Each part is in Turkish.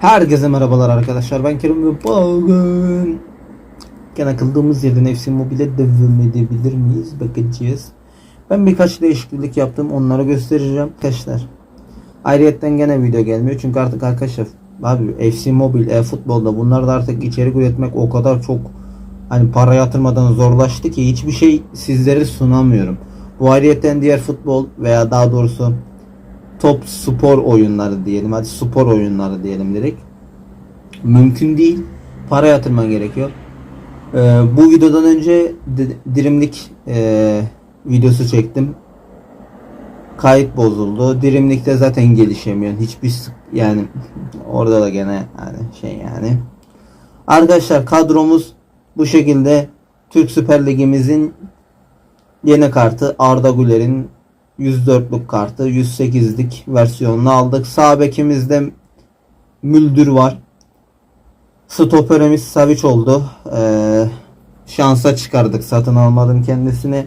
Herkese merhabalar arkadaşlar. Ben Kerim ve bugün gene kıldığımız yerden FC Mobile devam edebilir miyiz? Bakacağız. Ben birkaç değişiklik yaptım. Onları göstereceğim. Arkadaşlar. Ayrıyetten gene video gelmiyor. Çünkü artık arkadaşlar abi FC Mobile, e-futbolda bunlar da artık içerik üretmek o kadar çok hani para yatırmadan zorlaştı ki hiçbir şey sizlere sunamıyorum. Bu ayrıyetten diğer futbol veya daha doğrusu top spor oyunları diyelim. Hadi spor oyunları diyelim direkt. Mümkün değil. Para yatırman gerekiyor. Ee, bu videodan önce di- dirimlik e, videosu çektim. Kayıt bozuldu. Dirimlikte zaten gelişemiyorsun. Hiçbir yani orada da gene yani şey yani. Arkadaşlar kadromuz bu şekilde Türk Süper Ligimizin yeni kartı Arda Güler'in 104'lük kartı 108'lik versiyonunu aldık. Sağ bekimizde Müldür var. Stoperimiz Savic oldu. Ee, şansa çıkardık. Satın almadım kendisini.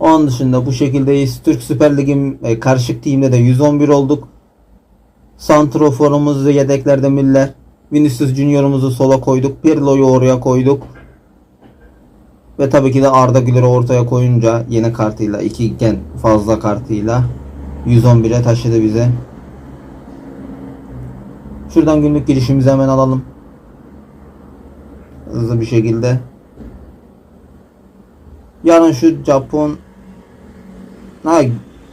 Onun dışında bu şekildeyiz. Türk Süper Lig'in e, karışık team'de de 111 olduk. Santroforumuzu yedeklerde Müller. Vinicius Junior'umuzu sola koyduk. Pirlo'yu oraya koyduk. Ve tabii ki de Arda Güler'i ortaya koyunca yeni kartıyla iki gen fazla kartıyla 111'e taşıdı bize. Şuradan günlük girişimizi hemen alalım. Hızlı bir şekilde. Yarın şu Japon Ha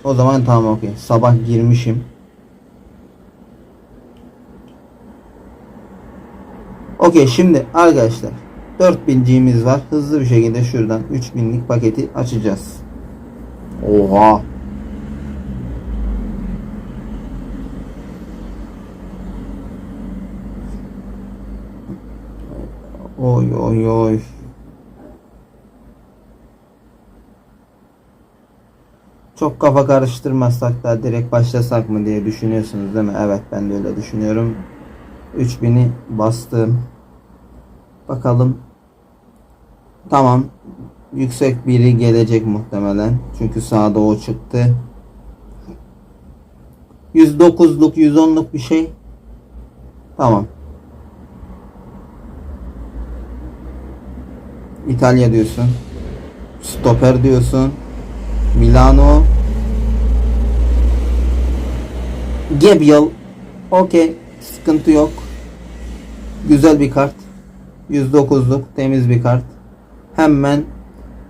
o zaman tamam okey. Sabah girmişim. Okey şimdi arkadaşlar 4000'ciğimiz var. Hızlı bir şekilde şuradan 3000'lik paketi açacağız. Oha. Oy oy oy. Çok kafa karıştırmazsak da direkt başlasak mı diye düşünüyorsunuz değil mi? Evet ben de öyle düşünüyorum. 3000'i bastım. Bakalım. Tamam. Yüksek biri gelecek muhtemelen. Çünkü sağda o çıktı. 109'luk 110'luk bir şey. Tamam. İtalya diyorsun. Stoper diyorsun. Milano. Gabriel. Okey. Sıkıntı yok. Güzel bir kart. 109'luk temiz bir kart. Hemen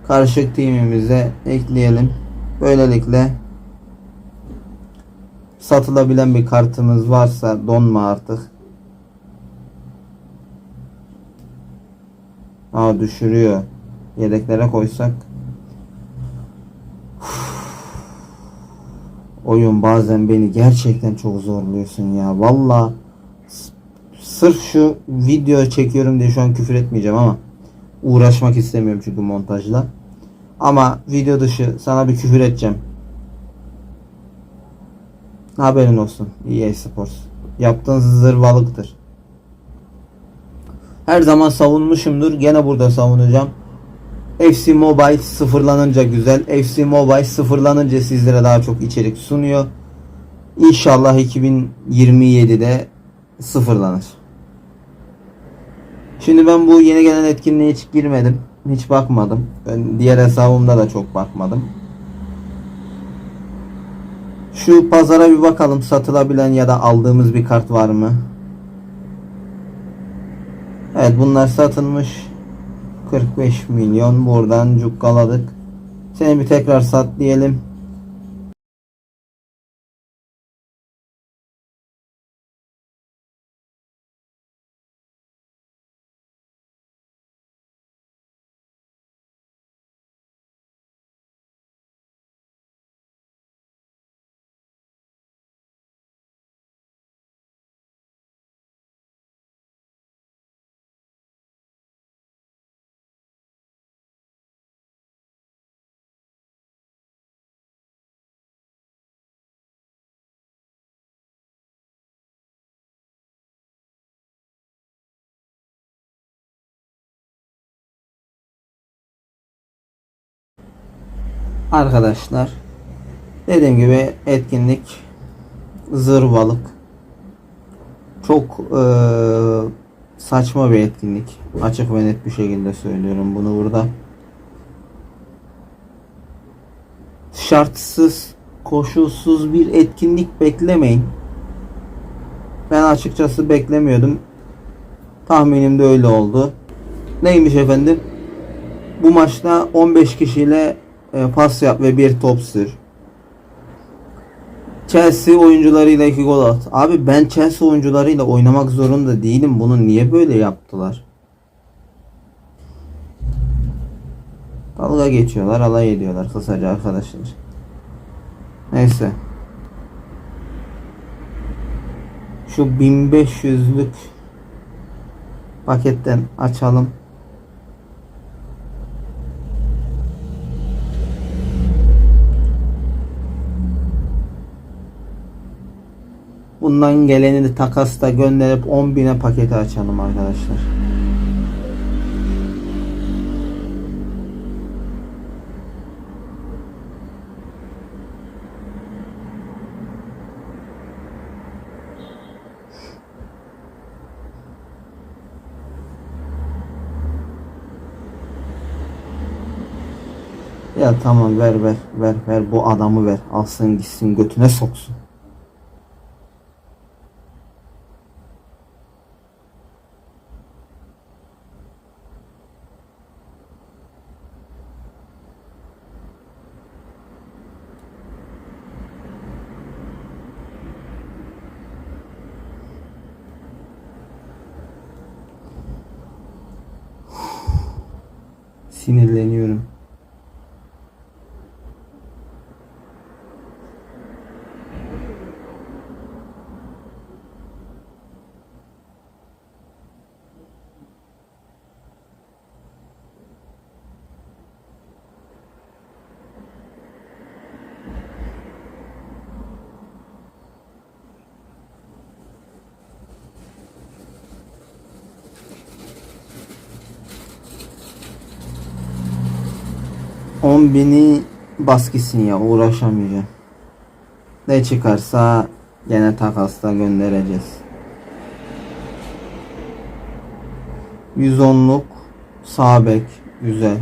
karışık teamimize ekleyelim. Böylelikle satılabilen bir kartımız varsa donma artık. Aa düşürüyor. Yedeklere koysak. Oyun bazen beni gerçekten çok zorluyorsun ya. Valla sırf şu video çekiyorum diye şu an küfür etmeyeceğim ama uğraşmak istemiyorum çünkü montajla. Ama video dışı sana bir küfür edeceğim. Haberin olsun. EA Sports. Yaptığın zırvalıktır. Her zaman savunmuşumdur. Gene burada savunacağım. FC Mobile sıfırlanınca güzel. FC Mobile sıfırlanınca sizlere daha çok içerik sunuyor. İnşallah 2027'de sıfırlanır. Şimdi ben bu yeni gelen etkinliğe hiç girmedim. Hiç bakmadım. Ben diğer hesabımda da çok bakmadım. Şu pazara bir bakalım satılabilen ya da aldığımız bir kart var mı? Evet bunlar satılmış. 45 milyon buradan cukkaladık. Seni bir tekrar sat diyelim. Arkadaşlar dediğim gibi etkinlik zırvalık Çok eee, saçma bir etkinlik. Açık ve net bir şekilde söylüyorum bunu burada. Şartsız, koşulsuz bir etkinlik beklemeyin. Ben açıkçası beklemiyordum. Tahminim de öyle oldu. Neymiş efendim? Bu maçta 15 kişiyle e, pas yap ve bir top sür. Chelsea oyuncularıyla iki gol at. Abi ben Chelsea oyuncularıyla oynamak zorunda değilim. Bunu niye böyle yaptılar? Dalga geçiyorlar, alay ediyorlar kısaca arkadaşlar. Neyse. Şu 1500'lük paketten açalım. Bundan geleni de takasta gönderip 10.000'e paketi açalım arkadaşlar. Ya tamam ver ver ver ver bu adamı ver. Alsın gitsin götüne soksun. Sinirleniyorum. On bini bas ya uğraşamayacağım. Ne çıkarsa gene takasla göndereceğiz. 110'luk sağ bek güzel.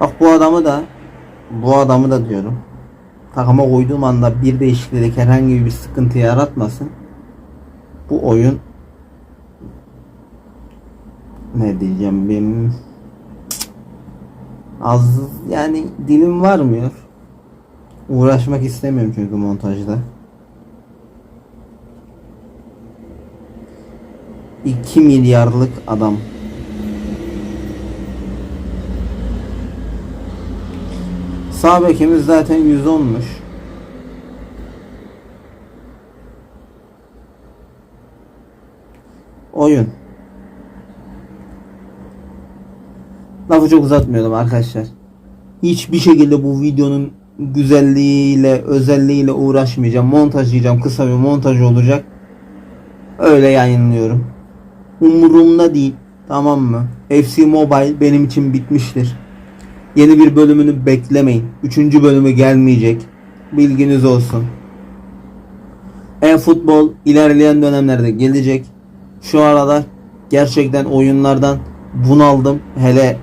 Bak bu adamı da bu adamı da diyorum. Takıma koyduğum anda bir değişiklik herhangi bir sıkıntı yaratmasın. Bu oyun ne diyeceğim benim az yani dilim varmıyor. Uğraşmak istemiyorum çünkü montajda. 2 milyarlık adam. Sağ bekimiz zaten 110'muş. Oyun. Lafı çok uzatmıyordum arkadaşlar. Hiçbir şekilde bu videonun güzelliğiyle, özelliğiyle uğraşmayacağım. Montajlayacağım. Kısa bir montaj olacak. Öyle yayınlıyorum. Umurumda değil. Tamam mı? FC Mobile benim için bitmiştir. Yeni bir bölümünü beklemeyin. Üçüncü bölümü gelmeyecek. Bilginiz olsun. E-futbol ilerleyen dönemlerde gelecek. Şu arada gerçekten oyunlardan bunaldım. Hele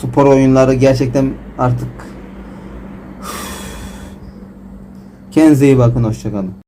spor oyunları gerçekten artık Kendinize iyi bakın. Hoşçakalın.